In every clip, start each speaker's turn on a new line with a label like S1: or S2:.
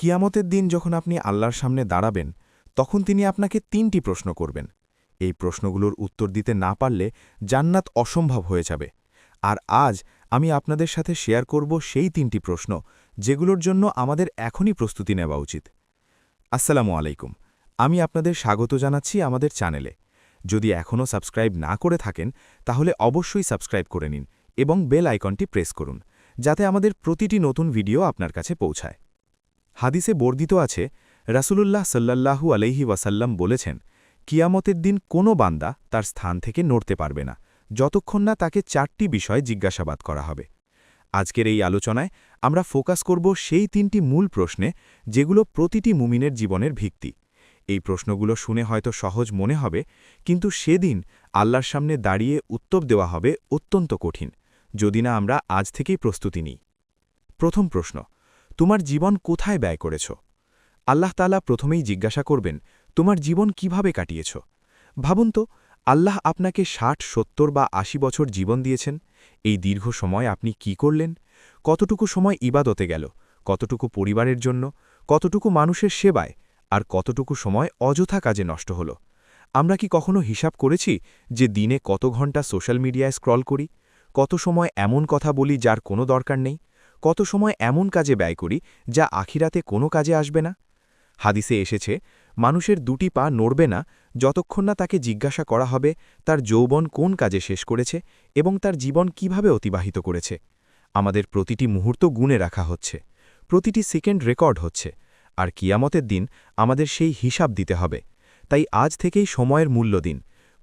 S1: কিয়ামতের দিন যখন আপনি আল্লাহর সামনে দাঁড়াবেন, তখন তিনি আপনাকে তিনটি প্রশ্ন করবেন। এই প্রশ্নগুলোর উত্তর দিতে না পারলে জান্নাত অসম্ভব হয়ে যাবে। আর আজ আমি আপনাদের সাথে শেয়ার করব সেই তিনটি প্রশ্ন, যেগুলোর জন্য আমাদের এখনই প্রস্তুতি নেওয়া উচিত। আসসালামু আলাইকুম। আমি আপনাদের স্বাগত জানাচ্ছি আমাদের চ্যানেলে। যদি এখনও সাবস্ক্রাইব না করে থাকেন, তাহলে অবশ্যই সাবস্ক্রাইব করে নিন এবং বেল আইকনটি প্রেস করুন, যাতে আমাদের প্রতিটি নতুন ভিডিও আপনার কাছে পৌঁছায়। হাদিসে বর্ধিত আছে, রাসূলুল্লাহ সাল্লাল্লাহু আলাইহি ওয়াসাল্লাম বলেছেন, কিয়ামতের দিন কোনো বান্দা তার স্থান থেকে নড়তে পারবে না, যতক্ষণ না তাকে চারটি বিষয় জিজ্ঞাসাবাদ করা হবে। আজকের এই আলোচনায় আমরা ফোকাস করব সেই তিনটি মূল প্রশ্নে, যেগুলো প্রতিটি মুমিনের জীবনের ভিত্তি। এই প্রশ্নগুলো শুনে হয়তো সহজ মনে হবে, কিন্তু সেদিন আল্লাহর সামনে দাঁড়িয়ে উত্তর দেওয়া হবে অত্যন্ত কঠিন, যদি না আমরা আজ থেকেই প্রস্তুতি নিই। প্রথম প্রশ্ন তোমার জীবন কোথায় ব্যয় করেছ? আল্লাহ তালা প্রথমেই জিজ্ঞাসা করবেন, তোমার জীবন কীভাবে কাটিয়েছ? ভাবুন তো, আল্লাহ আপনাকে ষাট, সত্তর বা আশি বছর জীবন দিয়েছেন। এই দীর্ঘ সময় আপনি কি করলেন? কতটুকু সময় ইবাদতে গেল? কতটুকু পরিবারের জন্য? কতটুকু মানুষের সেবায়? আর কতটুকু সময় অযথা কাজে নষ্ট হল? আমরা কি কখনো হিসাব করেছি যে দিনে কত ঘণ্টা সোশ্যাল মিডিয়ায় স্ক্রল করি? কত সময় এমন কথা বলি যার কোনো দরকার নেই? কত সময় এমন কাজে ব্যয় করি যা আখিরাতে কোনো কাজে আসবে না? হাদিসে এসেছে, মানুষের দুটি পা নড়বে না যতক্ষণ না তাকে জিজ্ঞাসা করা হবে তার যৌবন কোন কাজে শেষ করেছে এবং তার জীবন কীভাবে অতিবাহিত করেছে। আমাদের প্রতিটি মুহূর্ত গুণে রাখা হচ্ছে, প্রতিটি সেকেন্ড রেকর্ড হচ্ছে, আর কিয়ামতের দিন আমাদের সেই হিসাব দিতে হবে। তাই আজ থেকেই সময়ের মূল্য দিন,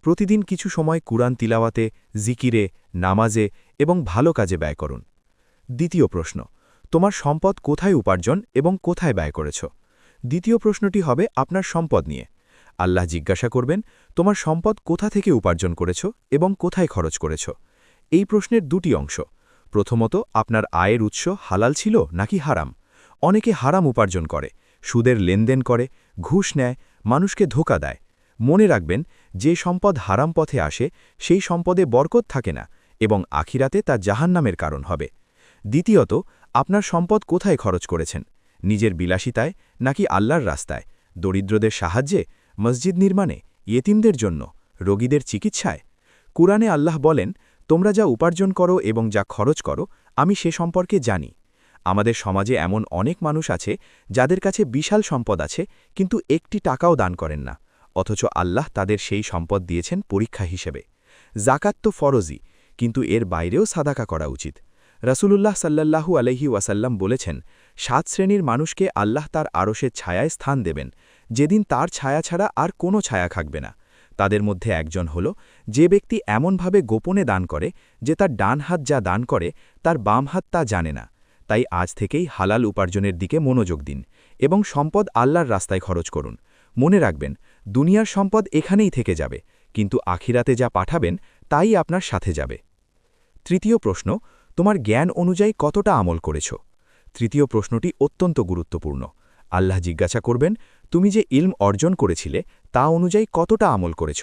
S1: প্রতিদিন কিছু সময় কুরআন তিলাওয়াতে, জিকিরে, নামাজে এবং ভালো কাজে ব্যয় করুন। দ্বিতীয় প্রশ্ন, তোমার সম্পদ কোথায় উপার্জন এবং কোথায় ব্যয় করেছ? দ্বিতীয় প্রশ্নটি হবে আপনার সম্পদ নিয়ে। আল্লাহ জিজ্ঞাসা করবেন, তোমার সম্পদ কোথা থেকে উপার্জন করেছ এবং কোথায় খরচ করেছ? এই প্রশ্নের দুটি অংশ, প্রথমত আপনার আয়ের উৎস হালাল ছিল নাকি হারাম? অনেকে হারাম উপার্জন করে, সুদের লেনদেন করে, ঘুষ নেয়, মানুষকে ধোকা দেয়। মনে রাখবেন, যে সম্পদ হারাম পথে আসে, সেই সম্পদে বরকত থাকে না এবং আখিরাতে তা জাহান্নামের কারণ হবে। দ্বিতীয়ত, আপনার সম্পদ কোথায় খরচ করেছেন? নিজের বিলাসিতায় নাকি আল্লাহর রাস্তায়? দরিদ্রদের সাহায্যে? মসজিদ নির্মাণে? ইয়েতিমদের জন্য? রোগীদের চিকিৎসায়? কুরআনে আল্লাহ বলেন, তোমরা যা উপার্জন করো এবং যা খরচ করো, আমি সে সম্পর্কে জানি। আমাদের সমাজে এমন অনেক মানুষ আছে, যাদের কাছে বিশাল সম্পদ আছে, কিন্তু একটি টাকাও দান করেন না। অথচ আল্লাহ তাদের সেই সম্পদ দিয়েছেন পরীক্ষা হিসেবে। জাকাত তো ফরজি কিন্তু এর বাইরেও সাদাকা করা উচিত। রাসূলুল্লাহ সাল্লাল্লাহু আলহি ওয়াসাল্লাম বলেছেন, সাত শ্রেণির মানুষকে আল্লাহ তার আরশের ছায়ায় স্থান দেবেন, যেদিন তার ছায়া ছাড়া আর কোনো ছায়া থাকবে না। তাদের মধ্যে একজন হল, যে ব্যক্তি এমনভাবে গোপনে দান করে, যে তার ডান হাত যা দান করে, তার বাম হাত তা জানে না। তাই আজ থেকেই হালাল উপার্জনের দিকে মনোযোগ দিন এবং সম্পদ আল্লাহর রাস্তায় খরচ করুন। মনে রাখবেন, দুনিয়ার সম্পদ এখানেই থেকে যাবে, কিন্তু আখিরাতে যা পাঠাবেন, তাই আপনার সাথে যাবে। তৃতীয় প্রশ্ন তোমার জ্ঞান অনুযায়ী কতটা আমল করেছ? তৃতীয় প্রশ্নটি অত্যন্ত গুরুত্বপূর্ণ। আল্লাহ জিজ্ঞাসা করবেন, তুমি যে ইলম অর্জন করেছিলে, তা অনুযায়ী কতটা আমল করেছ?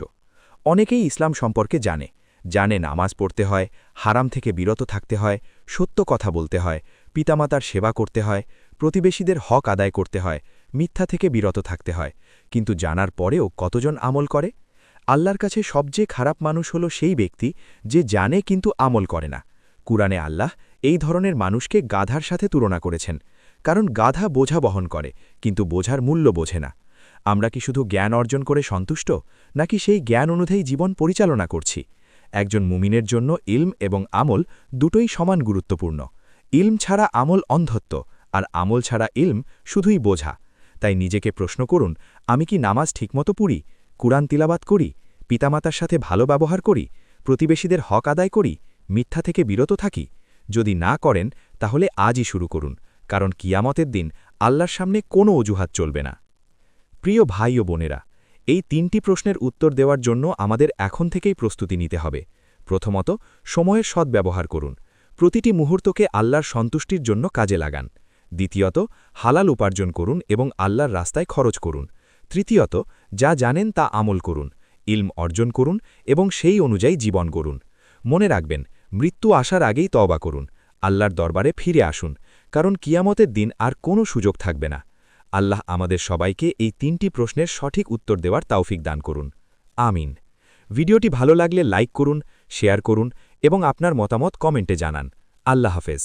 S1: অনেকেই ইসলাম সম্পর্কে জানে। জানে নামাজ পড়তে হয়, হারাম থেকে বিরত থাকতে হয়, সত্য কথা বলতে হয়, পিতামাতার সেবা করতে হয়, প্রতিবেশীদের হক আদায় করতে হয়, মিথ্যা থেকে বিরত থাকতে হয়। কিন্তু জানার পরেও কতজন আমল করে? আল্লাহর কাছে সবচেয়ে খারাপ মানুষ হল সেই ব্যক্তি যে জানে কিন্তু আমল করে না। কুরআনে আল্লাহ এই ধরনের মানুষকে গাধার সাথে তুলনা করেছেন, কারণ গাধা বোঝা বহন করে, কিন্তু বোঝার মূল্য বোঝে না। আমরা কি শুধু জ্ঞান অর্জন করে সন্তুষ্ট, নাকি সেই জ্ঞান অনুযায়ী জীবন পরিচালনা করছি? একজন মুমিনের জন্য ইলম এবং আমল দুটোই সমান গুরুত্বপূর্ণ। ইলম ছাড়া আমল অন্ধত্ব, আর আমল ছাড়া ইলম শুধুই বোঝা। তাই নিজেকে প্রশ্ন করুন, আমি কি নামাজ ঠিকমতো পুড়ি, কুরআন তিলাবাত করি, পিতামাতার সাথে ভালো ব্যবহার করি, প্রতিবেশীদের হক আদায় করি মিথ্যা থেকে বিরত থাকি? যদি না করেন, তাহলে আজই শুরু করুন, কারণ কিয়ামতের দিন আল্লাহর সামনে কোনো অজুহাত চলবে না। প্রিয় ভাই ও বোনেরা, এই তিনটি প্রশ্নের উত্তর দেওয়ার জন্য আমাদের এখন থেকেই প্রস্তুতি নিতে হবে। প্রথমত, সময়ের সদ্ব্যবহার করুন। প্রতিটি মুহূর্তকে আল্লাহর সন্তুষ্টির জন্য কাজে লাগান। দ্বিতীয়ত, হালাল উপার্জন করুন এবং আল্লাহর রাস্তায় খরচ করুন। তৃতীয়ত, যা জানেন তা আমল করুন, ইলম অর্জন করুন এবং সেই অনুযায়ী জীবন করুন মনে রাখবেন মৃত্যু আসার আগেই তবা করুন, আল্লাহর দরবারে ফিরে আসুন, কারণ কিয়ামতের দিন আর কোনো সুযোগ থাকবে না। আল্লাহ আমাদের সবাইকে এই তিনটি প্রশ্নের সঠিক উত্তর দেওয়ার তাওফিক দান করুন। আমিন। ভিডিওটি ভালো লাগলে লাইক করুন, শেয়ার করুন এবং আপনার মতামত কমেন্টে জানান। আল্লাহ হাফেজ।